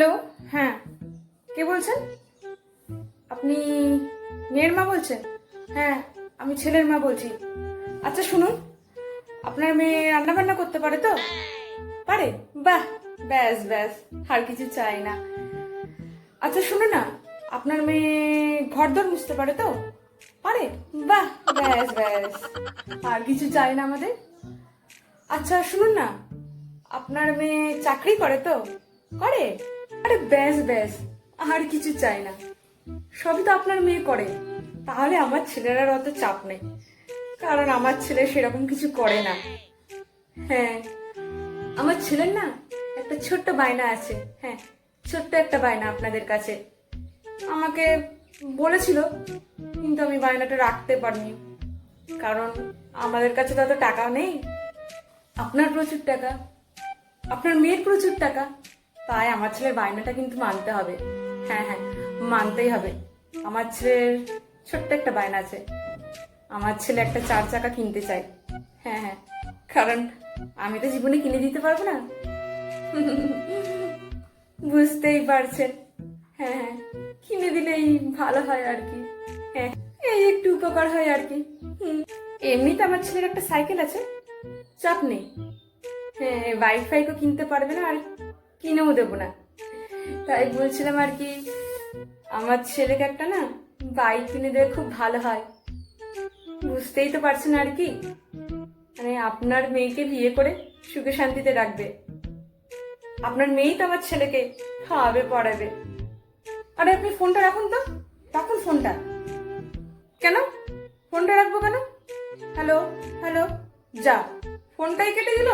Hello হ্যাঁ। কে বলছেন? আপনি মেয়ের মা বলছেন? হ্যাঁ আমি ছেলের মা বলছি। আচ্ছা শুনুন। আপনার মেয়ে রান্না বান্না করতে পারে তো? পারে? বাহ, ব্যাস ব্যাস, আর কিছু চাই না। আচ্ছা শুনুন না। আপনার মেয়ে ঘর দর মুছতে পারে তো? পারে? বাহ, ব্যাস ব্যাস। আর কিছু চাই না আমাদের? আচ্ছা শুনুন না। আপনার মেয়ে চাকরি করে তো? করে? আরে ব্যাস ব্যাস, আর কিছু চাই না। সবই তো আপনার মেয়ে করে। তাহলে আমার ছেলের আর অত চাপ নেই। কারণ আমার ছেলে সেরকম কিছু করে না। হ্যাঁ আমার ছেলের না একটা ছোট্ট বায়না আছে। হ্যাঁ ছোট্ট একটা বায়না আপনাদের কাছে। আমাকে বলেছিল, কিন্তু আমি বায়নাটা রাখতে পারিনি। কারণ আমাদের কাছে তো অত টাকাও নেই। আপনার প্রচুর টাকা। আপনার মেয়ের প্রচুর টাকা। তাই আমার ছেলের বায়নাটা কিন্তু মানতে হবে। হ্যাঁ হ্যাঁ মানতেই হবে। আমার ছেলের ছোট্ট একটা বায়না আছে। আমার ছেলে একটা চার চাকা কিনতে চাই হ্যাঁ হ্যাঁ কারণ আমি তো জীবনে কিনে দিতে পারব না। বুঝতেই পারছেন। হ্যাঁ হ্যাঁ কিনে দিলেই ভালো হয় আর কি। হ্যাঁ এই একটু উপকার হয় আর কি। এমনিতে আমার ছেলের একটা সাইকেল আছে। চাপ নেই। হ্যাঁ বাইক ফাইকও কিনতে পারবে না আর কিনেও দেবো না। তাই বলছিলাম আর কি, আমার ছেলেকে একটা না বাইক কিনে দেবে খুব ভালো হয়। বুঝতেই তো পারছেন আর কি মানে আপনার মেয়েকে বিয়ে করে সুখে শান্তিতে রাখবে। আপনার মেয়েই তো আমার ছেলেকে খাওয়াবে, পড়াবে। আরে, আপনি ফোনটা রাখুন তো, রাখুন ফোনটা কেন? ফোনটা রাখব কেন? হ্যালো হ্যালো যা ফোনটাই কেটে দিল।